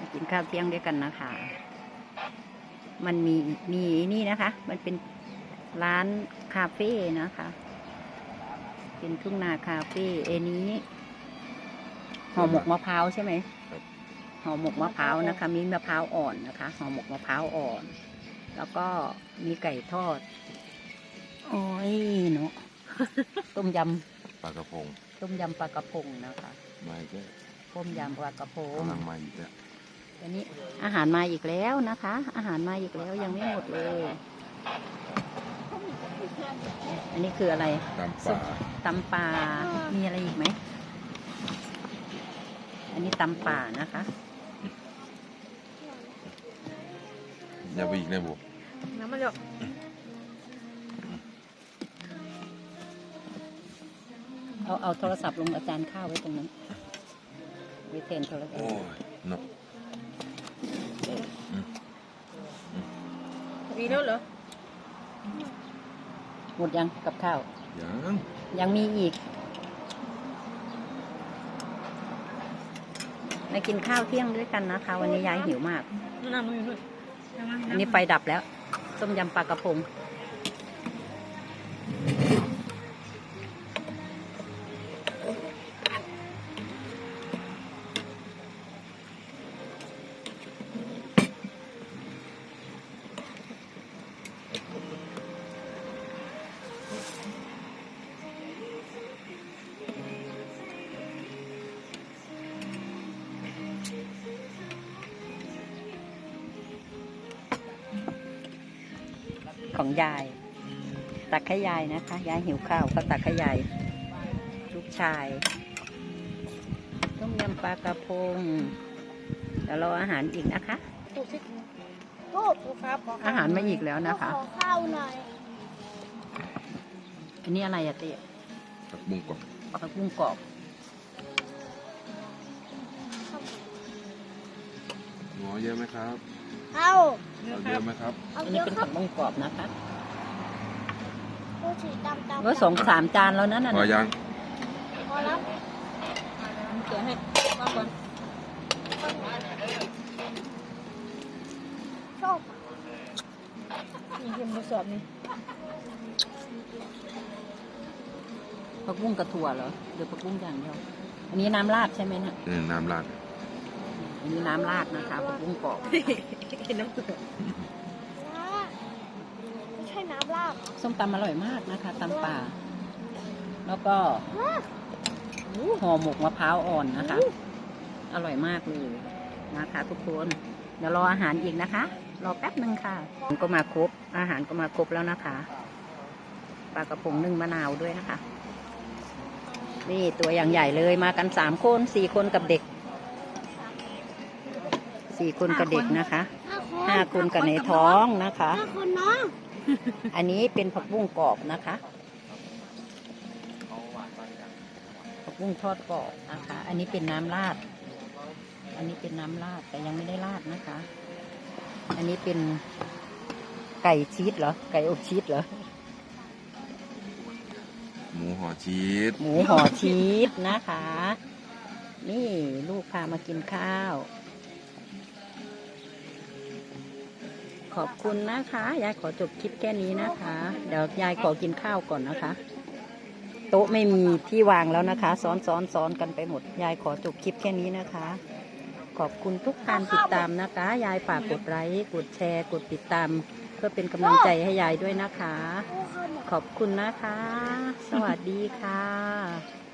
มากินข้าวเที่ยงด้วยกันนะคะ มันมีมีนี่นะคะ มันเป็นร้านคาเฟ่นะคะ เป็นทุ่งนาคาเฟ่เอนี้ห่อหมกมะพร้าวใช่ไหมครับห่อหมกมะพร้าวนะคะ มีมะพร้าวอ่อนนะคะห่อหมกมะพร้าวอ่อน แล้วก็มีไก่ทอด โอ้ยเนาะต้มยปลากระพงำต้มยำปลากระพงนะคะมาอีกแล้วต้มยำปลากระพงกำลังมาอีกแล้ว อันนี้อาหารมาอีกแล้วนะคะ อาหารมาอีกแล้วยังไม่หมดเลย อันนี้คืออะไรตามป่าตำป่ามีอะไรอีกไหม อันนี้ตำป่านะคะอย่าไปอีกนะบุน้ำมันหยดเอาเอาโทรศัพท์ลงอาจารย์ข้าวไว้ตรงนั้นไว้เทนโทรศัพโอ้ท์ ยเนาะดีแล้วเหรอ หมดยังกับข้าว ยังยังมีอีกมากินข้าวเที่ยงด้วยกันนะคะ วันนี้ยายหิวมาก น้ำมันอยู่ด้วยอันนี้ไฟดับแล้ว ต้มยำปลากระพง ของยาย ตักให้ยายนะคะ ยายหิวข้าวก็ตักให้ยายลูกชาย ต้มยำปลากระพงเดี๋ยวรออาหารอีกนะคะถูกสิถูกถูกครับอาหารมาอีกแล้วนะคะขอข้าวหน่อยอันนี้อะไรอะเต้ผักบุ้งกรอบปลากระพุ้งกรอบงอเยอะไหมครับ เอาเอาเยอะไหมครับ เอาอันเยนี้อะเป็นคผัรับกบุ้งกรอบนะคะพูดสีดำดำก็สองสามจานแล้วนั่นน่ะพอยังพอแล้วเขียนให้ว่าก่อนชอบมีเขียนทดสอบนี่ผักบุ้งกระถั่วเหรอหรือผักบุ้งอย่างเดียวอันนี้น้ำราดใช่ไหมเนี่ยเออน้ำราด อันนี้น้ำราดนะคะผักบุ้งกรอบเห็นน้ำเกลือนะไม่ใช่น้ำลาบส้มตำอร่อยมากนะคะตำป่า แล้วก็ฮะห่อหมกมะพร้าวอ่อนนะคะ อร่อยมากเลยนะคะ ทุกคนเดี๋ยวรออาหารอีกนะคะ รอแป๊บหนึ่งค่ะก็มาครบ อาหารก็มาครบแล้วนะคะปลากระพงนึ่งมะนาวด้วยนะคะ นี่ตัวอย่างใหญ่เลยมากันสามคนสี่คนกับเด็ก สี่คนกับเด็กนะคะห้าคนห้าคนกับในท้องนะคะ ห้าคนเนาะอันนี้เป็นผักบุ้งกรอบนะคะผักบุ้งทอดกรอบนะคะ อันนี้เป็นน้ำราด อันนี้เป็นน้ำราดแต่ยังไม่ได้ราดนะคะ อันนี้เป็นไก่ชีสเหรอ ไก่อบชีสเหรอ หมูห่อชีส หมูห่อชีสนะคะ นี่ลูกพามากินข้าว ขอบคุณนะคะ ยายขอจบคลิปแค่นี้นะคะ เดี๋ยวยายขอกินข้าวก่อนนะคะ โต๊ะไม่มีที่วางแล้วนะคะ ซ้อนซ้อนซ้อนกันไปหมด ยายขอจบคลิปแค่นี้นะคะ ขอบคุณทุกการติดตามนะคะ ยายฝากกดไลค์กดแชร์ กดติดตาม เพื่อเป็นกำลังใจให้ยายด้วยนะคะ ขอบคุณนะคะ สวัสดีค่ะ